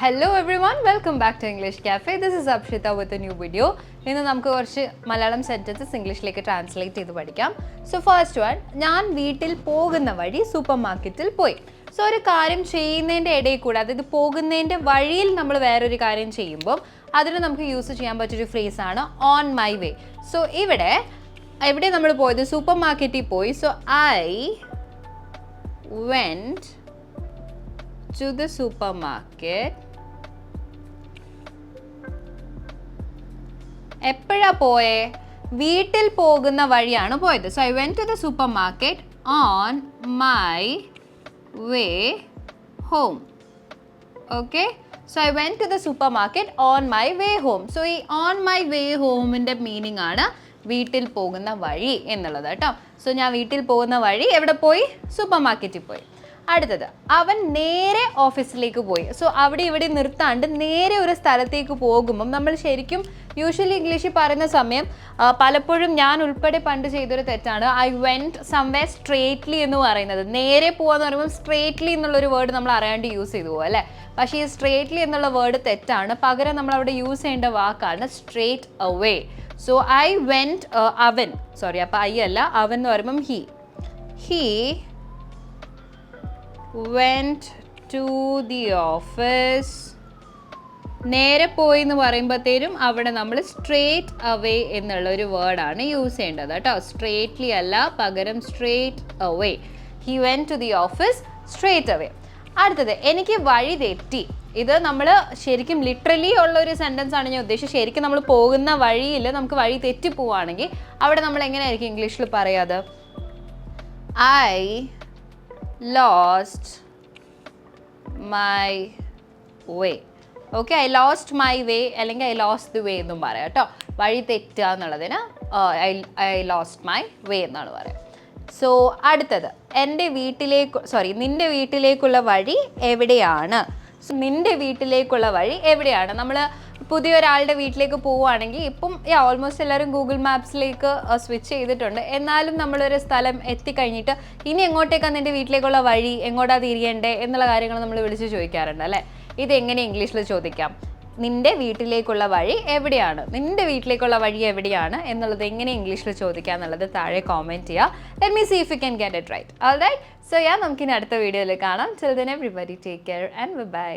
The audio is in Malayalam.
Hello everyone welcome back to English Cafe this is Apshita with new video ഇന്ന് നമുക്ക് കുറച്ച് മലയാളം സെന്റൻസസ് ഇംഗ്ലീഷിലേക്ക് ട്രാൻസ്ലേറ്റ് ചെയ്ത് പഠിക്കാം. സോ ഫസ്റ്റ് വൺ ഞാൻ വീട്ടിൽ പോകുന്ന വഴി സൂപ്പർ മാർക്കറ്റിൽ പോയി. സോ ഒരു കാര്യം ചെയ്യുന്നതിന്റെ ഇടയിൽ കൂടെ അതായത് പോകുന്നതിന്റെ വഴിയിൽ നമ്മൾ വേറൊരു കാര്യം ചെയ്യുമ്പോൾ അതിന് നമുക്ക് യൂസ് ചെയ്യാൻ പറ്റിയൊരു ഫ്രേസ് ആണ് ഓൺ മൈ വേ സോ ഇവിടെ എവിടെ നമ്മൾ പോയത്? സൂപ്പർ മാർക്കറ്റിൽ പോയി. So I went to the super supermarket എപ്പോഴാ പോയേ? വീട്ടിൽ പോകുന്ന വഴിയാണ് പോയത്. So I went to the supermarket on my way home okay so I went to the supermarket on my way home so ഈ ഓൺ മൈ വേ ഹോമിന്റെ മീനിങ് ആണ് വീട്ടിൽ പോകുന്ന വഴി എന്നുള്ളത് കേട്ടോ. സോ ഞാൻ വീട്ടിൽ പോകുന്ന വഴി എവിടെ പോയി? സൂപ്പർ മാർക്കറ്റിൽ പോയി. അടുത്തത് അവൻ നേരെ ഓഫീസിലേക്ക് പോയി. സോ അവിടെ ഇവിടെ നിർത്താണ്ട് നേരെ ഒരു സ്ഥലത്തേക്ക് പോകുമ്പം നമ്മൾ ശരിക്കും യൂഷ്വലി ഇംഗ്ലീഷിൽ പറയുന്ന സമയം പലപ്പോഴും ഞാൻ ഉൾപ്പെടെ പണ്ട് ചെയ്തൊരു തെറ്റാണ്. ഐ വെന്റ് സംവേ സ്ട്രേറ്റ്ലി എന്ന് പറയുന്നത്. നേരെ പോകാന്ന് പറയുമ്പോൾ സ്ട്രേറ്റ്ലി എന്നുള്ളൊരു വേർഡ് നമ്മൾ അറിയാണ്ട് യൂസ് ചെയ്തു പോകും അല്ലേ? പക്ഷേ ഈ സ്ട്രേറ്റ്ലി എന്നുള്ള വേർഡ് തെറ്റാണ്. പകരം നമ്മൾ അവിടെ യൂസ് ചെയ്യേണ്ട വാക്കാണ് straight away so I went അവൻ സോറി അപ്പോൾ ഐ അല്ല അവൻ എന്ന് പറയുമ്പം he he went to the office നേരെ പോയി എന്ന് പറയുമ്പോഴത്തേനും അവിടെ നമ്മൾ സ്ട്രേറ്റ് അവേ എന്നുള്ള ഒരു വേർഡാണ് യൂസ് ചെയ്യേണ്ടത് കേട്ടോ. സ്ട്രേറ്റ്ലി അല്ല പകരം straight away he went to the office straight away അടുത്തത് എനിക്ക് വഴി തെറ്റി. ഇത് നമ്മൾ ശരിക്കും ലിറ്ററലി ഉള്ള ഒരു സെന്റൻസ് ആണ് ഞാൻ ഉദ്ദേശിച്ചത്. ശരിക്കും നമ്മൾ പോകുന്ന വഴിയിൽ നമുക്ക് വഴി തെറ്റി പോവുകയാണെങ്കിൽ അവിടെ നമ്മൾ എങ്ങനെയായിരിക്കും ഇംഗ്ലീഷിൽ പറയാതെ I lost my way okay I lost my way അല്ലെങ്കിൽ ഐ ലോസ്റ്റ് ദി വേ എന്നും പറയാം കേട്ടോ. വഴി തെറ്റുക എന്നുള്ളതിന് I I lost my way എന്നാണ് പറയാം സോ അടുത്തത്. എന്റെ വീട്ടിലേക്ക് സോറി നിന്റെ വീട്ടിലേക്കുള്ള വഴി എവിടെയാണ്? സോ നിന്റെ വീട്ടിലേക്കുള്ള വഴി എവിടെയാണ്? നമ്മൾ പുതിയൊരാളുടെ വീട്ടിലേക്ക് പോവുകയാണെങ്കിൽ ഇപ്പം ഓൾമോസ്റ്റ് എല്ലാവരും ഗൂഗിൾ മാപ്സിലേക്ക് സ്വിച്ച് ചെയ്തിട്ടുണ്ട്. എന്നാലും നമ്മളൊരു സ്ഥലം എത്തിക്കഴിഞ്ഞിട്ട് ഇനി എങ്ങോട്ടേക്കാണ് നിന്റെ വീട്ടിലേക്കുള്ള വഴി? എങ്ങോട്ടാ തിരിയണ്ടേ? എന്നുള്ള കാര്യങ്ങൾ നമ്മൾ വിളിച്ച് ചോദിക്കാറുണ്ട് അല്ലേ? ഇത് എങ്ങനെ ഇംഗ്ലീഷിൽ ചോദിക്കാം? നിന്റെ വീട്ടിലേക്കുള്ള വഴി എവിടെയാണ്? നിന്റെ വീട്ടിലേക്കുള്ള വഴി എവിടെയാണ്? എന്നുള്ളത് എങ്ങനെ ഇംഗ്ലീഷിൽ ചോദിക്കുക എന്നുള്ളത് താഴെ കോമെന്റ് ചെയ്യുക let me see if you can get it right all right so yeah നമുക്കിനി അടുത്ത വീഡിയോയിൽ കാണാം. Chill then everybody take care and bye